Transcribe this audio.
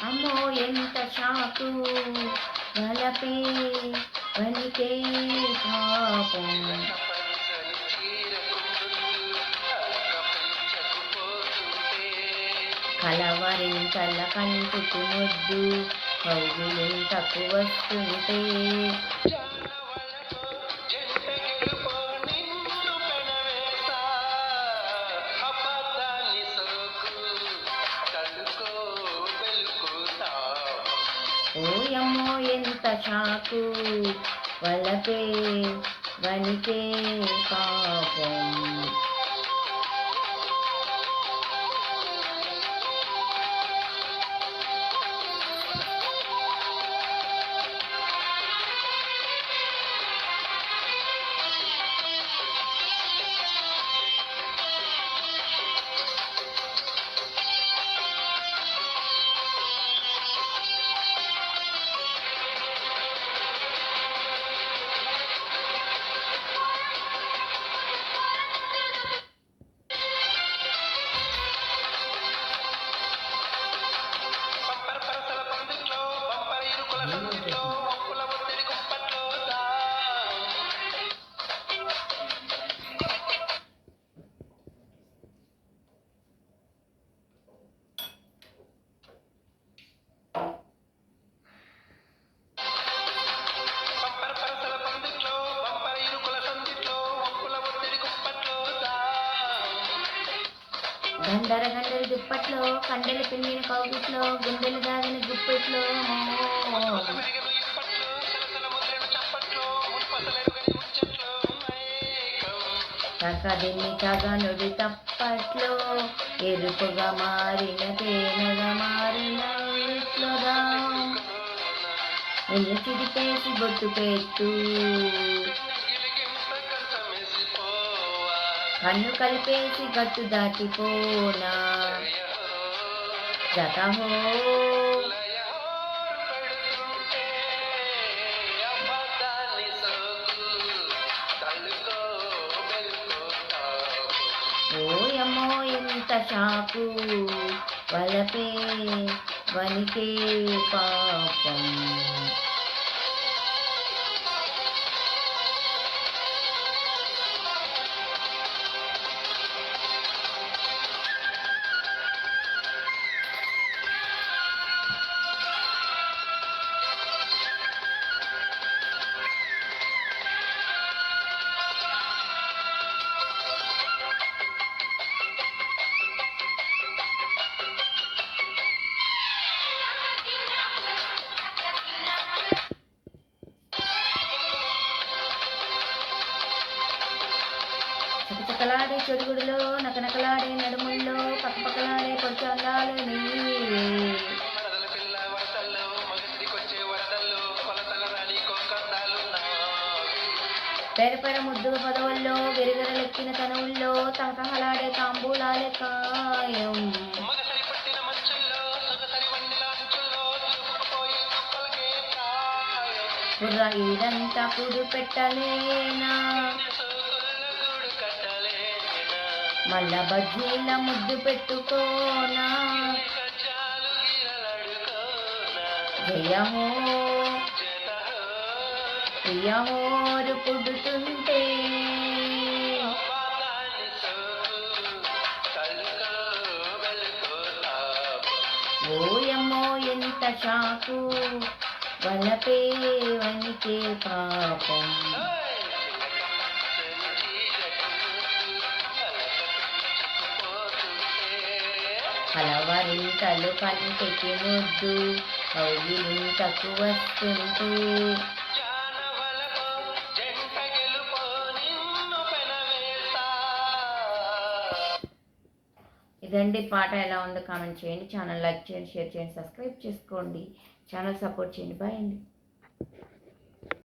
అమ్మో ఎంత షాకు వలపే వలికే పాపం. కలవరింతల కంటుకు ముద్దు కౌగిలింతకు వస్తుంటే ఎంత చాకు? వలపే వనికే పాపం గండర గండర దుప్పట్లో కండలు పిండిన కౌగిట్లో గుండెలు దాగిన గుప్పెట్లో. తగదిని తగనుడి తప్పట్లో ఎరుపుగా మారిన తేనెగా మారిన ఇట్లుగా నిన్ను చిరిపేసి బొట్టు పెట్టు. కన్ను కలిపేసి గట్టు దాటిపోనా? జతహో ఓయమో ఓయమ్మో ఎంత షాకు వలపే వనికే పాపం. నకలాడే చెడుగుడిలో నకనకలాడే నడుముల్లో పక్కపక్కలాడే కొంచెం అందాలు నీవే ముద్దుల పిల్ల పదవుల్లో విరగరలెక్కిన తనువుల్లో తహతహలాడే తాంబూలాలే కాయం ఇదంతా పట్టిన మంచుల్లో కట్టలేనా మల్ల బజ్జీల ముద్దు పెట్టుకోనా? కచ్చాలు జయహో జతహో ప్రియమోరు పుడుతుంటే. అపాదాన్ని ఓయమ్మో ఎంత షాకు. వలపే వనికే పాపం. కలవరింతలు కంటికి ముద్దు కౌగిలింతకు వస్తుంటే. ఇదండి పాట ఎలా ఉందో కామెంట్ చేయండి. ఛానల్ లైక్ చేయండి షేర్ చేయండి సబ్స్క్రైబ్ చేసుకోండి. ఛానల్ సపోర్ట్ చేయండి. బాయ్ అండి.